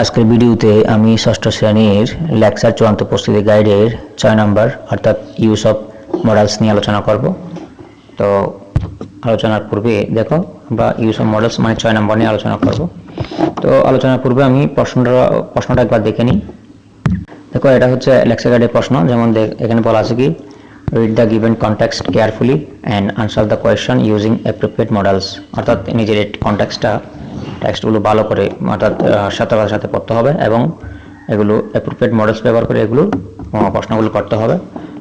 আজকের ভিডিওতে আমি ষষ্ঠ শ্রেণির লেকচার চূড়ান্ত প্রস্তুতি গাইডের ছয় নম্বর, অর্থাৎ ইউজ অফ মডেলস নিয়ে আলোচনা করব। তো আলোচনার পূর্বে দেখো, বা ইউজ অফ মডেলস মানে ছয় নম্বর নিয়ে আলোচনা করব। তো আলোচনার পূর্বে আমি প্রশ্নটা প্রশ্নটা একবার দেখে নিই। দেখো, এটা হচ্ছে লেকচার গাইডের প্রশ্ন। যেমন এখানে বলা আছে কি read the given context carefully and answer the question using appropriate modals অর্থাৎ নিজের কনটেক্সটটা টেক্সটগুলো ভালো করে অর্থাৎ সতর্কতার সাথে পড়তে হবে এবং এগুলো অ্যাপ্রোপ্রিয়েট মডেলস ব্যবহার করে এগুলো প্রশ্নগুলো করতে হবে।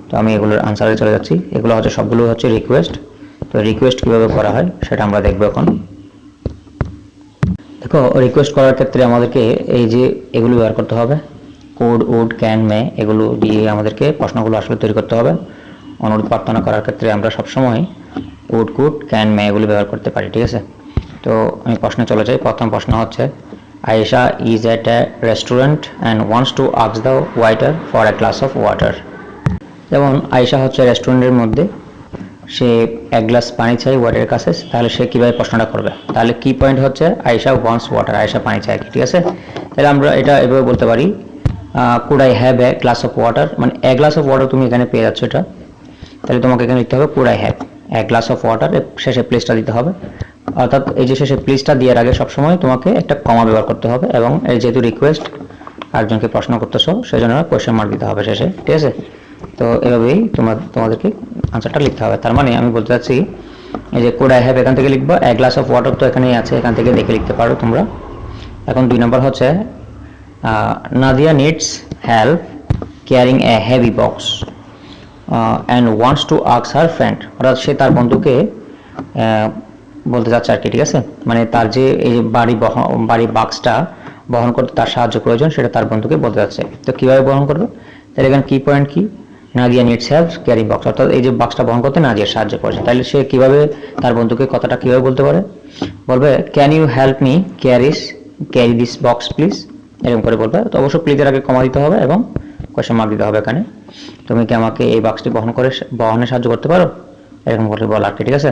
তো আমি এগুলোর আনসারে চলে যাচ্ছি। এগুলো হচ্ছে, সবগুলো হচ্ছে রিকোয়েস্ট তো রিকোয়েস্ট কীভাবে করা হয় সেটা আমরা দেখব এখন। দেখো রিকোয়েস্ট করার ক্ষেত্রে আমাদেরকে এই যে এগুলো ব্যবহার করতে হবে। কোড উড ক্যান মে এগুলো দিয়ে আমাদেরকে প্রশ্নগুলো আসলে তৈরি করতে হবে। অনুরোধ প্রার্থনা করার ক্ষেত্রে আমরা সবসময় উড কুড ক্যান মে এগুলো ব্যবহার করতে পারি, ঠিক আছে? তো আমি প্রশ্নে চলে যাই। প্রথম প্রশ্ন হচ্ছে, Ayesha is at a restaurant and wants to আক্স the waiter for a glass of water যেমন, আয়েশা হচ্ছে রেস্টুরেন্টের মধ্যে, সে এক গ্লাস পানি চাই ওয়াটারের কাছে, তাহলে সে কীভাবে প্রশ্নটা করবে? তাহলে কি পয়েন্ট হচ্ছে, আয়েশা ওয়ান্স ওয়াটার আয়েশা পানি চায় ঠিক আছে? তাহলে আমরা এটা এভাবে বলতে পারি could I have a glass of water মানে এক গ্লাস অফ ওয়াটার তুমি এখানে পেয়ে যাচ্ছ এটা। তাহলে তোমাকে এখানে লিখতে হবে কুড আই হ্যাভ এক গ্লাস অফ ওয়াটার শেষে প্লেসটা দিতে হবে। অর্থাৎ এই যে শেষে প্লেসটা দেওয়ার আগে সবসময় তোমাকে একটা কমা ব্যবহার করতে হবে এবং এই যেহেতু রিকোয়েস্ট একজনকে প্রশ্ন করতেছো সেই জন্য কোয়েশ্চেন মার্ক দিতে হবে শেষে, ঠিক আছে? তো এভাবেই তোমার তোমাদেরকে আনসারটা লিখতে হবে। তার মানে আমি বলতে চাচ্ছি, এই যে কোড আই হ্যাভ এখান থেকে লিখব এক গ্লাস অফ ওয়াটার তো এখানেই আছে, এখান থেকে দেখে লিখতে পারো তোমরা। এখন দুই নম্বর হচ্ছে Nadia needs help carrying a heavy box and wants to আক্স her friend অর্থাৎ সে তার বন্ধুকে বলতে চাচ্ছে আর কি, ঠিক আছে? মানে তার যে এই বাড়ি বাড়ির বাক্সটা বহন করতে তার সাহায্য প্রয়োজন, সেটা তার বন্ধুকে বলতে যাচ্ছে তো কীভাবে বহন করবে? তাহলে এখানে কি পয়েন্ট কি? Nadia needs help carry box অর্থাৎ এই যে বাক্সটা বহন করতে নাদিয়ার সাহায্য প্রয়োজন। তাহলে সে কীভাবে তার বন্ধুকে কথাটা কীভাবে বলতে পারে? বলবে can you help me carries carry this box please এরকম করে বলবে। তো অবশ্যই প্লিজের আগে কমা দিতে হবে এবং কোয়েশ্চেন মার্ক দিতে হবে এখানে। তুমি কি আমাকে এই বাক্সটি বহন করে বহনে সাহায্য করতে পারো? এরকম করে বলা আর কি, ঠিক আছে?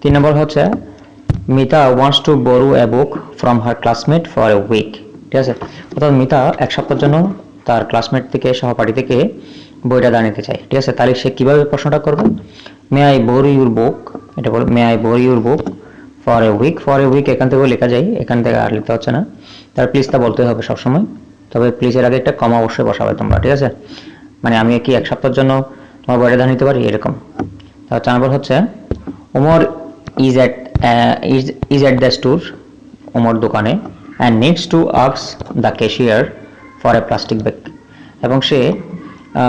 তিন নম্বর হচ্ছে, Mita wants to borrow a book from her classmate for a week ঠিক আছে? অর্থাৎ মিতা এক সপ্তাহের জন্য তার ক্লাসমেট থেকে, সহপাঠী থেকে বইটা দাঁড় নিতে চায়। ঠিক আছে? তাহলে সে কীভাবে প্রশ্নটা করবে? May I borrow your book এটা বল may I borrow your book for a week for a week এখান থেকেও লেখা যায়, এখান থেকে আর লিখতে হচ্ছে না। তার প্লিজটা বলতে হবে সবসময়। তবে প্লিজের আগে একটা কমা অবশ্যই বসাবে তোমরা, ঠিক আছে? মানে আমি কি এক সপ্তাহের জন্য তোমার বইটা দাঁড় নিতে পারি? এরকম। তার চার নম্বর হচ্ছে Omar is at is is at the store Omar দোকানে and needs to আক্স the cashier for a plastic bag এবং সে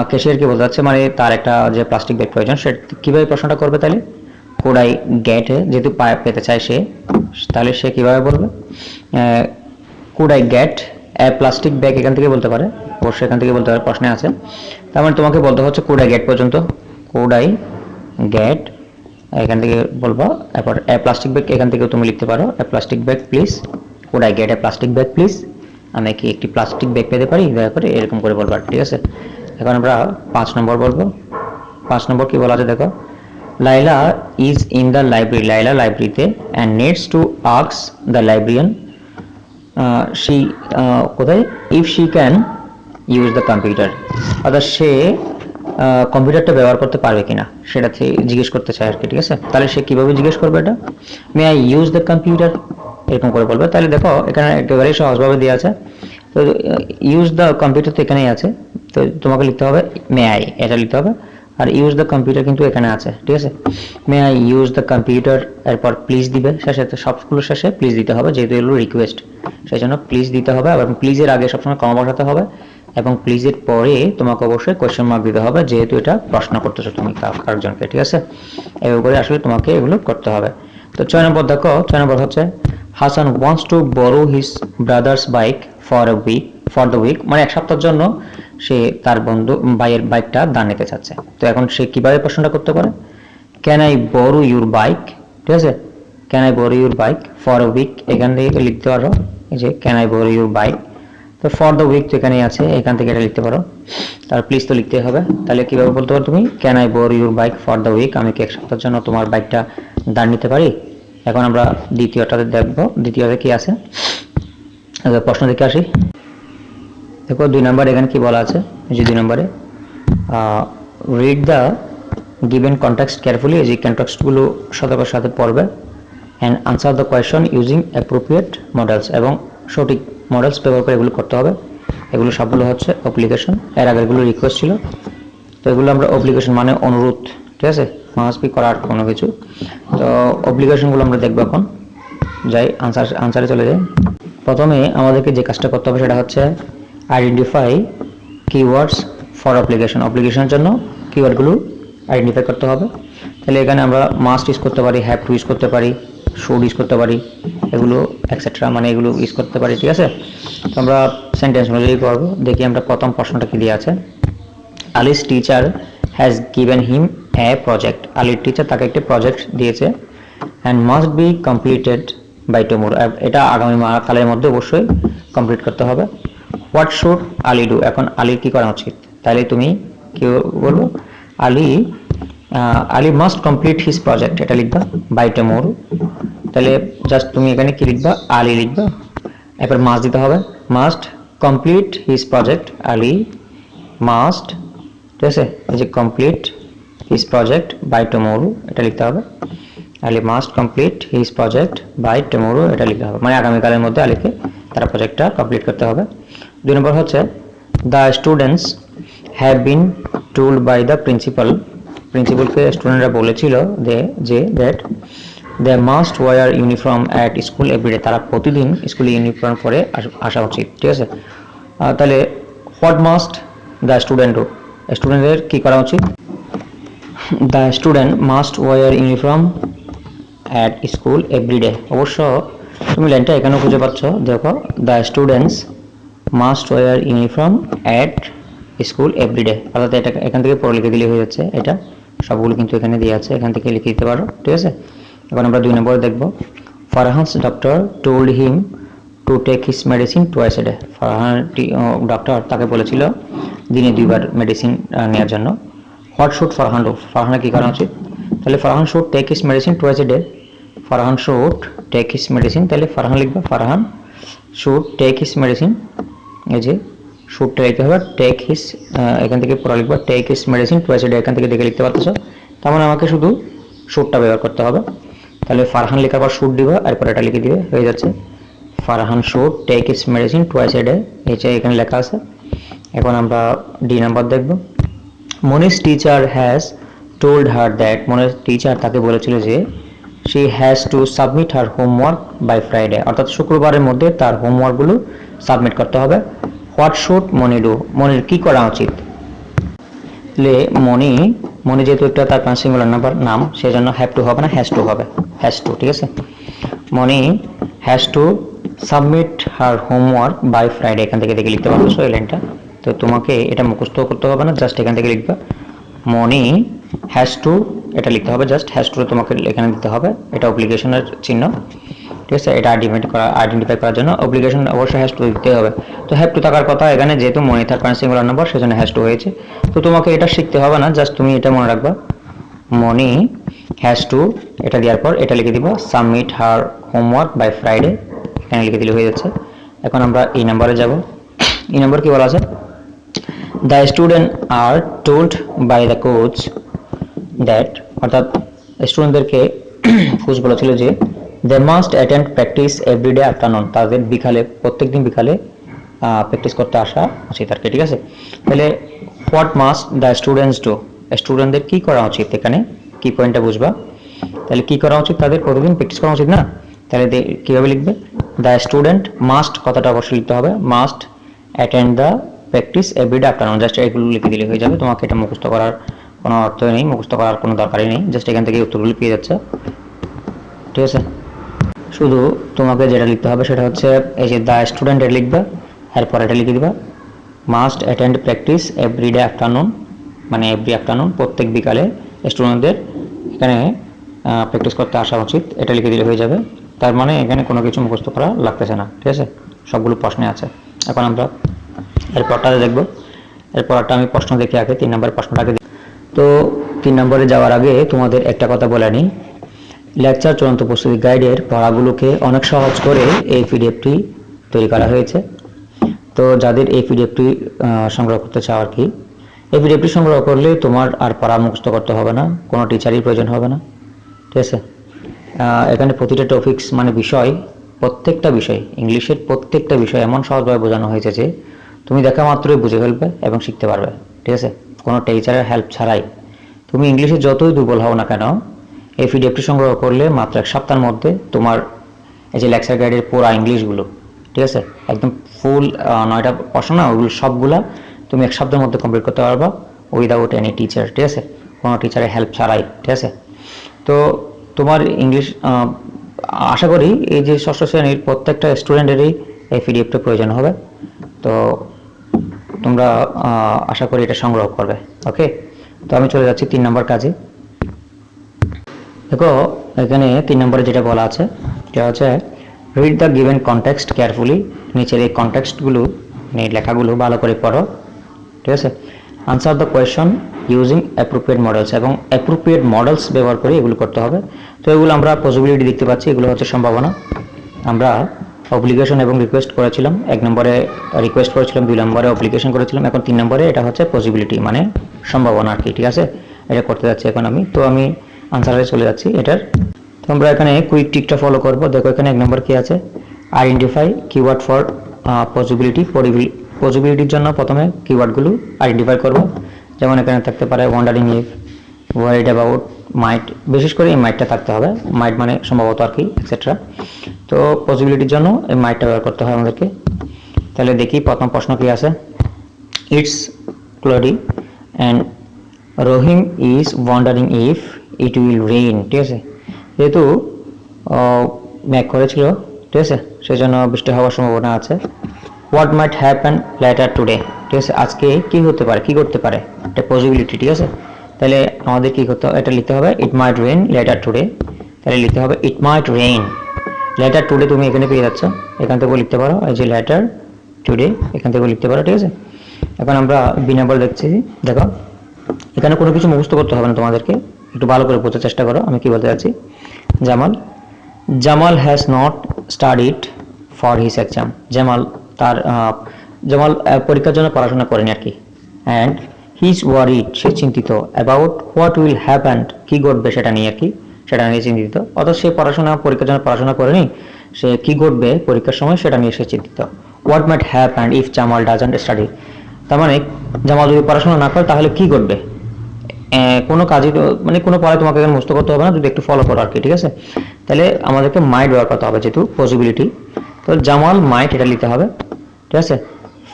ক্যাশিয়ারকে বলতে যাচ্ছে মানে তার একটা যে প্লাস্টিক ব্যাগ প্রয়োজন, সে কীভাবে প্রশ্নটা করবে তাহলে? কোডাই গেটে যেহেতু পেতে চায় সে, তাহলে সে কীভাবে বলবে? Could I get plastic bag এখান থেকে বলতে পারে অবশ্যই এখান থেকে বলতে পারে, প্রশ্নে আছে। তার মানে তোমাকে বলতে হচ্ছে কুড আই গেট পর্যন্ত? কুড আই গেট এখান থেকে বলব, এরপর এ প্লাস্টিক ব্যাগ এখান থেকেও তুমি লিখতে পারো a plastic bag please could I get a plastic bag please আমি কি একটি প্লাস্টিক ব্যাগ পেতে পারি? দয়া করে এরকম করে বলব, ঠিক আছে? এখন আমরা পাঁচ নম্বর বলব। পাঁচ নম্বর কি বলা আছে, দেখো। Laila is in the library Laila লাইব্রেরিতে অ্যান্ড নিডস টু আক্স দ্য লাইব্রেরিয়ান সি কোথায়? If she can use the computer অর্থাৎ সে কম্পিউটারটা ব্যবহার করতে পারবে কিনা, সেটা জিজ্ঞেস করতে চায় আর কি, ঠিক আছে? তাহলে সে কীভাবে জিজ্ঞেস করবে এটা? May I use the computer এরকম করে বলবে। তাহলে দেখো, এখানে একেবারেই সহজভাবে দেওয়া আছে। তো ইউজ দ্য কম্পিউটার তো এখানেই আছে। তো তোমাকে লিখতে হবে মে আই এটা লিখতে হবে। আর ইউজ দ্য কম্পিউটার কিন্তু এখানে আছে, ঠিক আছে? May I use the computer এরপর প্লিজ দিবে। শেষে তো সবগুলোর শেষে প্লিজ দিতে হবে, যেহেতু এগুলো রিকোয়েস্ট সেই জন্য প্লিজ দিতে হবে। এবং প্লিজের আগে সবসময় কমা বসাতে হবে। এবং প্লিজের পরে তোমাকে অবশ্যই কোয়েশ্চেন মার্ক দিতে হবে, যেহেতু এটা প্রশ্ন করতেছো তুমি কারোজনকে ঠিক আছে? এভাবে করে আসলে তোমাকে এগুলো করতে হবে। তো ছয় নম্বর দেখো, ছয় নম্বর হচ্ছে, Hasan wants to borrow his brother's bike for a week for the week মানে এক সপ্তাহের জন্য সে তার বন্ধু, ভাইয়ের বাইকটা দান নিতে চাচ্ছে। তো এখন সে কীভাবে প্রশ্নটা করতে পারে? Can I borrow your bike ঠিক আছে? Can I borrow your bike for a week এখান থেকে লিখতে পারো, এই যে can I borrow your bike তো ফর দ্য উইক তো এখানেই আছে, এখান থেকে এটা লিখতে পারো। তার প্লিজ তো লিখতে হবে। তাহলে কীভাবে বলতে পারো তুমি? Can I borrow your bike for the week আমি কি এক সপ্তাহের জন্য তোমার বাইকটা দাঁড় নিতে পারি? এখন আমরা দ্বিতীয়টাতে দেখব, দ্বিতীয়তে কি আছে? প্রশ্ন দেখে আসি। দেখো, দুই নম্বর এখানে কি বলা আছে? যে দুই নম্বরে read the given context carefully যে কন্টেক্সটগুলো সতর্কের সাথে পড়বে। And answer the question using appropriate modals এবং সঠিক মডেলস ব্যবহার করে এগুলো করতে হবে। এগুলো সবগুলো হচ্ছে অ্যাপ্লিকেশন এর আগেরগুলো রিকোয়েস্ট ছিল। তো এগুলো আমরা অব্লিগেশন মানে অনুরোধ, ঠিক আছে? মাস বি করার কোনো কিছু। তো অব্লিগেশনগুলো আমরা দেখব এখন। যাই আনসার আনসারে চলে যাই। প্রথমে আমাদেরকে যে কাজটা করতে হবে সেটা হচ্ছে আইডেন্টিফাই কিওয়ার্ডস ফর অ্যাপ্লিকেশন অ্যাপ্লিকেশনের জন্য কিওয়ার্ডগুলো আইডেন্টিফাই করতে হবে। তাহলে এখানে আমরা মাস্ট ইউজ করতে পারি হ্যাভ টু ইউজ করতে পারি শুড ইউজ করতে পারি, এগুলো এক্সেট্রা মানে এগুলো ইউজ করতে পারি, ঠিক আছে? তো আমরা সেন্টেন্স অনুযায়ী করব দেখি আমরা প্রথম প্রশ্নটা কি দিয়ে আছে। Ali's teacher has given him a project আলির টিচার তাকে একটি প্রজেক্ট দিয়েছে and must be completed by tomorrow এটা আগামী কালের মধ্যে অবশ্যই কমপ্লিট করতে হবে। হোয়াট শুড আলি ডু এখন আলির কি করা উচিত? তাহলে তুমি কি বলব? Ali Ali must complete his project এটা লিখবা বাই টুমোর তাহলে জাস্ট তুমি এখানে কি লিখবা? আলি লিখবা। এরপর মাস্ট দিতে হবে। Must complete his project Ali must ঠিক আছে? এই যে complete his project by tomorrow এটা লিখতে হবে। Ali must complete his project by tomorrow এটা লিখতে হবে। মানে আগামীকালের মধ্যে আলিকে তার প্রজেক্টটা কমপ্লিট করতে হবে। দুই নম্বর হচ্ছে the students have been told by the principal প্রিন্সিপালকে স্টুডেন্টরা বলেছিল যে যে that they must wear uniform at school every day তারা প্রতিদিন স্কুলে ইউনিফর্ম পরে আসা উচিত, ঠিক আছে? তাহলে what must the student do স্টুডেন্টদের কী করা উচিত? The student must wear uniform at school every day অবশ্য তুমি লাইনটা এখানেও খুঁজে পাচ্ছ। দেখো the students must wear uniform at school every day অর্থাৎ এটা এখান থেকে পড়ে লিখে দিলে হয়ে যাচ্ছে এটা। সবগুলো কিন্তু এখানে দেওয়া আছে, এখান থেকে লিখে দিতে পারো, ঠিক আছে? এখন আমরা দুই নম্বরে দেখব। Farhan's doctor told him to take his medicine twice a day Farhan doctor তাকে বলেছিল দিনে দুইবার মেডিসিন নেওয়ার জন্য। হোয়াট শুড ফারহান ডু ফারহানের কী করা উচিত? তাহলে Farhan should take his medicine twice a day Farhan should take his medicine তাহলে ফারহান লিখবে, Farhan should take his medicine এই যে শুডটা লিখতে হবে টেক হিস এখান থেকে পড়া লিখবা take his medicine twice a day এখান থেকে দেখে লিখতে পারতেছো। তার মানে আমাকে শুধু শুডটা ব্যবহার করতে হবে। তাহলে ফারহান লেখার পর শুড দিবা, এরপর এটা লিখে দিবে, হয়ে যাচ্ছে। Farhan should take his medicine twice a day যে এখানে লেখা আছে। এখন আমরা ডি নাম্বার দেখব। Moni's teacher has told her that Moni's teacher তাকে বলেছিল যে she has to submit her homework by Friday অর্থাৎ শুক্রবারের মধ্যে তার হোমওয়ার্কগুলো সাবমিট করতে হবে। What should Moni do? মনির কি করা উচিত? লে মনি মনি যেহেতু একটা তার সিঙ্গুলার নাম্বার নাম, সেজন্য হ্যাভ টু হবে না হ্যাজ টু হবে। হ্যাজ টু ঠিক আছে? Moni has to submit her homework by Friday এখান থেকে দেখে লিখতে পারছ এই লাইনটা। তো তোমাকে এটা মুখস্থ করতে হবে না জাস্ট এখান থেকে লিখবে। মনি হ্যাজ টু এটা লিখতে হবে জাস্ট হ্যাজ টু তোমাকে এখানে দিতে হবে। এটা অব্লিগেশনের চিহ্ন। ঠিক আছে? এটা আইডেন্টিফাই করা আইডেন্টিফাই করার জন্য অব্লিগেশন অবশ্যই হ্যাজ টু দিতে হবে। তো হ্যাভ টু থাকার কথা এখানে যেহেতু মনি পান সিঙ্গুলার নাম্বার সেজন্য হ্যাজ টু হয়েছে। তো তোমাকে এটা শিখতে হবে না জাস্ট তুমি এটা মনে রাখবা। মনি হ্যাজ টু এটা দেওয়ার পর এটা লিখে দিব submit her homework by Friday এখানে লিখে দিলে হয়ে যাচ্ছে। এখন আমরা এই নাম্বারে যাব। এই নাম্বার কি বলা আছে? The student are told by the coach that অর্থাৎ স্টুডেন্টদেরকে কোচ বলেছিল যে they must attend practice every day afternoon তাদের বিকালে, প্রত্যেকদিন বিকালে প্র্যাকটিস করতে আসা উচিত আর কি, ঠিক আছে? তাহলে what must the students do স্টুডেন্টদের কী করা উচিত এখানে? কি পয়েন্টটা বুঝবা? তাহলে কি করা উচিত তাদের? প্রতিদিন প্র্যাকটিস করা উচিত না? তাহলে কীভাবে লিখবে? দ্য স্টুডেন্ট মাস্ট কথাটা অবশ্যই লিখতে হবে must attend the practice every day afternoon just এগুলো লিখে দিলে হয়ে যাবে। তোমাকে এটা মুখস্থ করার কোনো অর্থই নেই, মুখস্থ করার কোনো দরকারই নেই। জাস্ট এখান থেকে উত্তরগুলো পেয়ে যাচ্ছে। ঠিক আছে? শুধু তোমাকে যেটা লিখতে হবে সেটা হচ্ছে, এই যে দ্য স্টুডেন্ট এটা লিখবে, এরপর এটা লিখে দিবা must attend practice every day afternoon মানে এভরি আফটারনুন প্রত্যেক বিকালে স্টুডেন্টদের এখানে প্র্যাকটিস করতে আসা উচিত, এটা লিখে দিলে হয়ে যাবে। তার মানে এখানে কোনো কিছু মুখস্থ করা লাগতেছে না, ঠিক আছে? সবগুলো প্রশ্নে আছে। এখন আমরা এরপরটা দেখব। এরপরটা আমি প্রশ্ন দেখি আগে, তিন নম্বর প্রশ্নটাকে। তো তিন নম্বরে যাওয়ার আগে তোমাদের একটা কথা বলে নিই। লেকচার চূড়ান্ত প্রস্তুতি গাইডের পড়াগুলোকে অনেক সহজ করে এই পিডিএফটি তৈরি করা হয়েছে। তো যাদের এই পিডিএফটি সংগ্রহ করতে চাও আর কি, এই পিডিএফটি সংগ্রহ করলে তোমার আর পড়া মুখস্থ করতে হবে না, কোনো টিচারই প্রয়োজন হবে না। ঠিক আছে? এখানে প্রতিটা টপিকস মানে বিষয়, প্রত্যেকটা বিষয়, ইংলিশের প্রত্যেকটা বিষয় এমন সহজভাবে বোঝানো হয়েছে যে তুমি দেখা মাত্রই বুঝে ফেলবে এবং শিখতে পারবে। ঠিক আছে? কোনো টিচারের হেল্প ছাড়াই। তুমি ইংলিশে যতই দুর্বল হও না কেন এই পিডিএফটি সংগ্রহ করলে মাত্র এক সপ্তাহের মধ্যে তোমার এই যে লেকচার গাইডের পুরো ইংলিশগুলো ঠিক আছে? একদম ফুল নয়টা প্রশ্ন না, ওগুলো সবগুলা তুমি এক সপ্তাহের মধ্যে কমপ্লিট করতে পারবা উইদাউট এনি টিচার ঠিক আছে? কোনো টিচারের হেল্প ছাড়াই, ঠিক আছে? তো তোমার ইংলিশ আশা করি এই যে ষষ্ঠ শ্রেণির প্রত্যেকটা স্টুডেন্টেরই এই পিডিএফটা প্রয়োজন হবে। তো তোমরা আশা করি এটা সংগ্রহ করবে ওকে তো আমি চলে যাচ্ছি তিন নম্বর কাজে। দেখো, এখানে তিন নম্বরে যেটা বলা আছে, সেটা হচ্ছে read the given context carefully নিচের এই কনটেক্সটগুলো এই লেখাগুলো ভালো করে পড়ো, ঠিক আছে? Answer the question using appropriate modals এবং অ্যাপ্রোপ্রিয়েট মডেলস ব্যবহার করে এগুলো করতে হবে। তো এগুলো আমরা পসিবিলিটি দেখতে পাচ্ছি, এগুলো হচ্ছে সম্ভাবনা। আমরা অব্লিগেশন এবং রিকোয়েস্ট করেছিলাম, এক নম্বরে রিকোয়েস্ট করেছিলাম, দুই নম্বরে অব্লিগেশন করেছিলাম, এখন তিন নম্বরে এটা হচ্ছে পসিবিলিটি মানে সম্ভাবনা আর কি, ঠিক আছে? এটা করতে যাচ্ছি এখন আমি। তো আমি আনসারে চলে যাচ্ছি, এটার। তো আমরা এখানে কুইক টিকটা ফলো করব। দেখো এখানে এক নম্বর কি আছে? আইডেন্টিফাই কিওয়ার্ড ফর পসিবিলিটি পসিবিলিটির জন্য প্রথমে কিওয়ার্ডগুলো আইডেন্টিফাই করব। যেমন এখানে থাকতে পারে wondering if worried about might বিশেষ করে এই মাইটটা থাকতে হবে। মাইট মানে সম্ভবত আর কি এক্সেট্রা তো পসিবিলিটির জন্য এই মাইটটা ব্যবহার করতে হয় আমাদেরকে। তাহলে দেখি প্রথম প্রশ্ন কি আছে? It's cloudy and Rahim is wondering if it will rain ঠিক আছে? যেহেতু ম্যাক করেছিল, ঠিক আছে? সেজন্য বৃষ্টি হওয়ার সম্ভাবনা আছে। What might happen later today ঠিক আছে, আজকে কি হতে পারে, কি করতে পারে? একটা পসিবিলিটি ঠিক আছে? তাহলে আমাদের কি করতে হবে, এটা লিখতে হবে it might rain later today তাহলে লিখতে হবে it might rain later today তুমি এখানে পেয়ে যাচ্ছ। এখান থেকে লিখতে পারো, এই যে লেটার টুডে এখান থেকে লিখতে পারো, ঠিক আছে? এখন আমরা বিনা বল দেখছি। দেখো, এখানে কোনো কিছু মুখস্থ করতে হবে না তোমাদেরকে। একটু ভালো করে বোঝার চেষ্টা করো, আমি কি বলতে চাচ্ছি Jamal Jamal has not studied for his exam Jamal তার জামাল পরীক্ষার জন্য পড়াশোনা করেনি আর কি। অ্যান্ড হিজ ওয়ারিড সে চিন্তিত অ্যাবাউট হোয়াট উইল হ্যাপেন কি ঘটবে সেটা নিয়ে আর কি, সেটা নিয়ে চিন্তিত। অথচ সে পড়াশোনা, পরীক্ষার জন্য পড়াশোনা করেনি, সে কি ঘটবে পরীক্ষার সময় সেটা নিয়ে সে চিন্তিত। What might happen if Jamal doesn't study তার মানে জামাল যদি পড়াশোনা না করে, তাহলে কি ঘটবে? কোনো কাজই তো মানে কোনো পড়ায় তোমাকে এখানে মুস্ত করতে হবে না, যদি একটু ফলো করো আর কি, ঠিক আছে? তাহলে আমাদেরকে মাইট ব্যবহার করতে হবে যেহেতু পসিবিলিটি তো জামাল মাইট এটা লিখতে হবে, ঠিক আছে?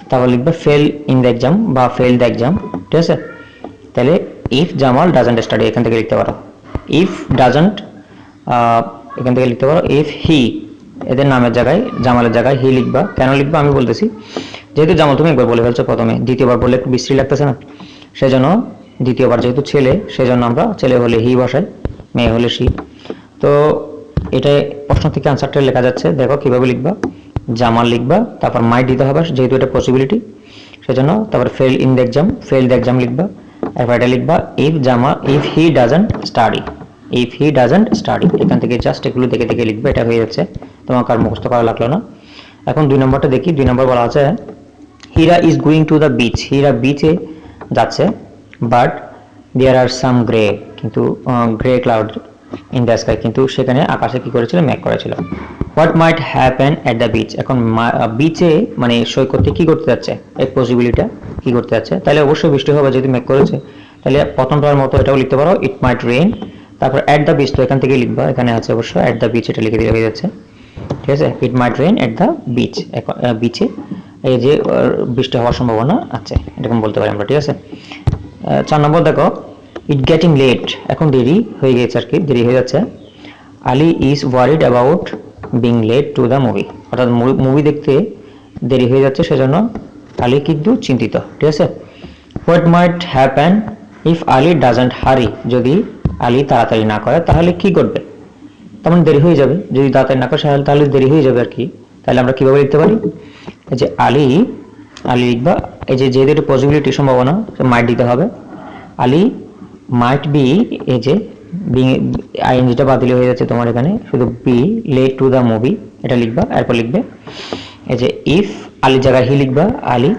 তারপর লিখবে ফেল ইন দ্য এক্সাম বা ফেল দ্য এক্সাম ঠিক আছে? তাহলে ইফ জামাল ডাজন্ট স্টাডি এখান থেকে লিখতে পারো। ইফ ডাজন্ট এখান থেকে লিখতে পারো ইফ হি এদের নামের জায়গায়, জামালের জায়গায় হি লিখবা। কেন লিখবা? আমি বলতেছি, যেহেতু জামাল তুমি একবার বলে ফেলছো প্রথমে, দ্বিতীয়বার বললে একটু বিশ্রী লাগতেছে না। সেজন্য দ্বিতীয়বার যেহেতু ছেলে, সেজন্য আমরা ছেলে হলে হি বসাই, মেয়ে হলে সি তো এটা প্রশ্ন থেকে আনসারটা লেখা যাচ্ছে। দেখো কীভাবে লিখবা। জামাল লিখবা, তারপর মাই দিতে হবে, যেহেতু এটা পসিবিলিটি সেজন্য তারপর fail in the exam fail the exam লিখবা। এরপর এটা লিখবা if Jamal if he doesn't study if he doesn't study এখান থেকে জাস্ট এগুলো দেখে দেখে লিখবে, এটা হয়ে যাচ্ছে। তোমাকে আর মুখস্থ করা লাগল না। এখন দুই নম্বরটা দেখি। দুই নম্বর বলা আছে, Hira is going to the beach Hira বিচে যাচ্ছে। But there are some grey, কিন্তু grey cloud in the sky, কিন্তু সেখানে আকাশে কি করেছিল? ম্যাক করেছিল। What might happen at the beach? এখন বিচে মানে সৈকতে কি করতে যাচ্ছে? এই পসিবিলিটা কি করতে যাচ্ছে? তাহলে অবশ্যই বৃষ্টি হবে যদি ম্যাক করেছে। তাহলে প্রথমটার মতো এটাও লিখতে পারো। ইট মাইট রেইন তারপর অ্যাট দ্য বিচ, তো এখান থেকে লিখবা। এখানে আছে অবশ্য অ্যাট দ্য বিচ এটা লিখে দিলে হয়ে যাচ্ছে। ঠিক আছে? It might rain at the beach বিচে। এই যে বৃষ্টি হওয়ার সম্ভাবনা আছে। এরকম বলতে পারি আমরা, ঠিক আছে? চার নম্বর দেখো ইট গেটিং লেট এখন দেরি হয়ে গেছে আর কি, দেরি হয়ে যাচ্ছে। Ali is worried about being late to the movie অর্থাৎ মুভি দেখতে দেরি হয়ে যাচ্ছে, সেজন্য আলি কিন্তু চিন্তিত, ঠিক আছে? What might happen if Ali doesn't hurry যদি আলি তাড়াতাড়ি না করে, তাহলে কি করবে তেমন দেরি হয়ে যাবে। যদি তাড়াতাড়ি না করে, তাহলে তাহলে দেরি হয়ে যাবে আর কি। তাহলে আমরা কীভাবে লিখতে পারি? যে আলী আলী লিখবা। এই যে যেহেতু পসিবিলিটি সম্ভাবনা মাইট দিতে হবে। আলি মাইট বি এই যে আইএনজিটা বাতিল হয়ে যাচ্ছে তোমার এখানে, শুধু be late to the movie এটা লিখবা, এরপর লিখবে। এই যে ইফ আলির জায়গায় হি লিখবা, আলি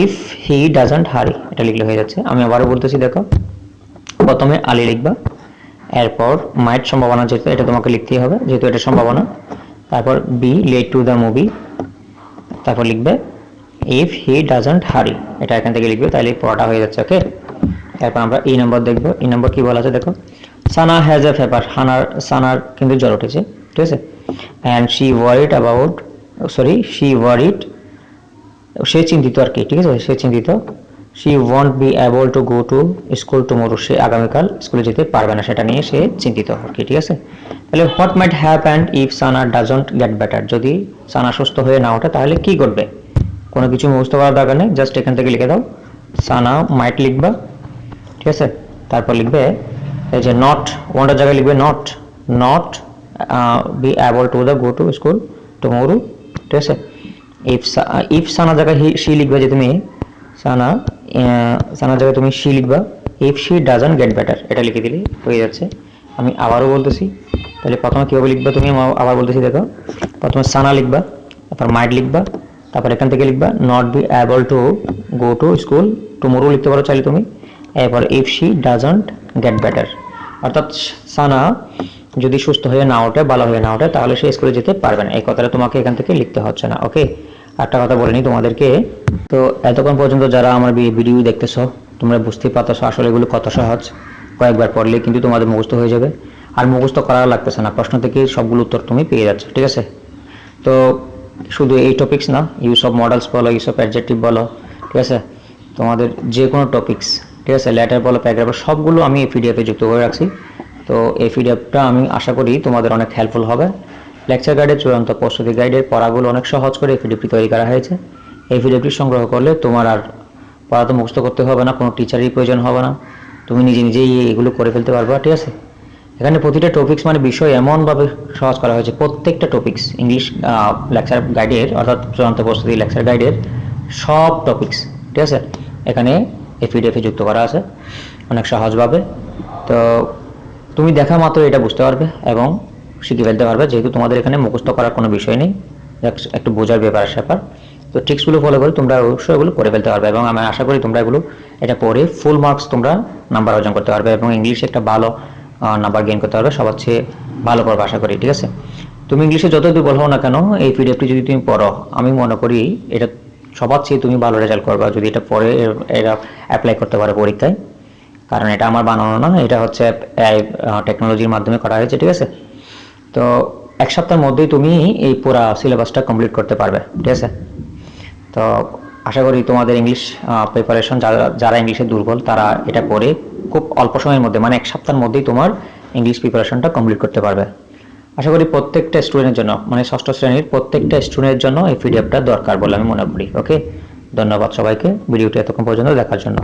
ইফ হি ডাজন্ট হারি এটা লিখলে হয়ে যাচ্ছে। আমি আবারও বলতেছি, দেখো, প্রথমে আলি লিখবা, এরপর মাইট সম্ভাবনা যেহেতু, এটা তোমাকে লিখতেই হবে, যেহেতু এটা সম্ভাবনা। তারপর be late to the movie তারপর লিখবে ইফ হি ডাজন্ট হারি এটা এখান থেকে লিখবে তাহলে পড়াটা হয়ে যাচ্ছে ওকে তারপর আমরা এই নম্বর দেখব, এই নম্বর কি বলা আছে দেখো? সানা হ্যাজ এ ফেপার হানার সানার কিন্তু জ্বর উঠেছে, ঠিক আছে? And she worried about sorry she worried সে চিন্তিত আর কি, ঠিক আছে? সে চিন্তিত। She won't be able to go to school tomorrow সে আগামীকাল স্কুলে যেতে পারবে না, সেটা নিয়ে সে চিন্তিত আর কি, ঠিক আছে? তাহলে what might happen if Sana doesn't get better যদি সানা সুস্থ হয়ে না ওঠে, তাহলে কি করবে কোনো কিছু মুখস্থ করার দরকার নেই জাস্ট এখান থেকে লিখে দাও। সানা মাইট লিখবা, ঠিক আছে? তারপর লিখবে, এই যে নট ওয়ানটার জায়গায় লিখবে not not be able to the go to school tomorrow ঠিক আছে? ইফ ইফ সানা জায়গায় শি লিখবে যে তুমি সানা সানা জায়গায় তুমি শি লিখবা if she doesn't get better এটা লিখে দিলে হয়ে যাচ্ছে। আমি আবারও বলতেছি, তাহলে প্রথমে কীভাবে লিখবা তুমি? আবার বলতেছি, দেখো। প্রথমে সানা লিখবা, তারপর মাইড লিখবা, তারপর এখান থেকে লিখবা not be able to go to school tomorrow লিখতে পারো চাইলে তুমি। এরপর if she doesn't get better অর্থাৎ সানা যদি সুস্থ হয়ে না ওঠে, ভালো হয়ে না ওঠে, তাহলে সে স্কুলে যেতে পারবে না। এই কথাটা তোমাকে এখান থেকে লিখতে হচ্ছে না ওকে একটা কথা বলে নিই তোমাদেরকে। তো এতক্ষণ পর্যন্ত যারা আমার ভিডিও দেখতেছো, তোমরা বুঝতেই পারতেছো আসলে এগুলো কত সহজ। কয়েকবার পড়লে কিন্তু তোমাদের মুখস্থ হয়ে যাবে। আর মুখস্থ করা লাগতেছে না, প্রশ্ন থেকে সবগুলো উত্তর তুমি পেয়ে যাচ্ছ, ঠিক আছে? তো শুধু এই টপিকস না ইউজ অফ মডেলস বলো ইউজ অফ অ্যাডজেক্টিভ বলো, ঠিক আছে? তোমাদের যে কোনো টপিকস ঠিক আছে? লেটার বলো প্যারাগ্রাফ সবগুলো আমি এই পিডিএফে যুক্ত করে রাখছি। তো এই পিডিএফটা আমি আশা করি তোমাদের অনেক হেল্পফুল হবে। লেকচার গাইডের চূড়ান্ত প্রস্তুতি গাইডের পড়াগুলো অনেক সহজ করে এই পিডিএফটি তৈরি করা হয়েছে। এই পিডিএফটি সংগ্রহ করলে তোমার আর পড়া তো মুখস্থ করতে হবে না, কোনো টিচারেরই প্রয়োজন হবে না। তুমি নিজে নিজেই এগুলো করে ফেলতে পারবা, ঠিক আছে? এখানে প্রতিটা টপিকস মানে বিষয় এমনভাবে সহজ করা হয়েছে, প্রত্যেকটা টপিকস ইংলিশ লেকচার গাইডের অর্থাৎ চূড়ান্ত প্রস্তুতি লেকচার গাইডের সব টপিকস ঠিক আছে? এখানে এই পিডিএফে যুক্ত করা আছে, অনেক সহজভাবে। তো তুমি দেখা মাত্র এটা বুঝতে পারবে এবং শিখে ফেলতে পারবে, যেহেতু তোমাদের এখানে মুখস্থ করার কোনো বিষয় নেই একটু বোঝার ব্যাপার স্যাপার তো ট্রিক্সগুলো ফলো করে তোমরা অবশ্যই এগুলো করে ফেলতে পারবে এবং আমি আশা করি তোমরা এগুলো এটা পড়ে ফুল মার্কস তোমরা নাম্বার অর্জন করতে পারবে এবং ইংলিশে একটা ভালো নাম্বার গেইন করতে পারবে, সবার চেয়ে ভালো পড়বে আশা করি, ঠিক আছে? তুমি ইংলিশে যত দুর্বল হও না কেন, এই পিডিএফটি যদি তুমি পড়ো, আমি মনে করি এটা সবার চেয়ে তুমি ভালো রেজাল্ট করবা যদি এটা পরে এটা অ্যাপ্লাই করতে পারো পরীক্ষায়। কারণ এটা আমার বানানো না, এটা হচ্ছে টেকনোলজির মাধ্যমে করা হয়েছে, ঠিক আছে? তো এক সপ্তাহের মধ্যেই তুমি এই পুরা সিলেবাসটা কমপ্লিট করতে পারবে, ঠিক আছে? তো আশা করি তোমাদের ইংলিশ প্রিপারেশন যারা যারা ইংলিশে দুর্বল তারা এটা করে খুব অল্প সময়ের মধ্যে মানে এক সপ্তাহের মধ্যেই তোমার ইংলিশ প্রিপারেশনটা কমপ্লিট করতে পারবে। আশা করি প্রত্যেকটা স্টুডেন্টের জন্য মানে ষষ্ঠ শ্রেণির প্রত্যেকটা স্টুডেন্টের জন্য এই পিডিএফটা দরকার বলে আমি মনে করি ওকে ধন্যবাদ সবাইকে, ভিডিওটি এতক্ষণ পর্যন্ত দেখার জন্য।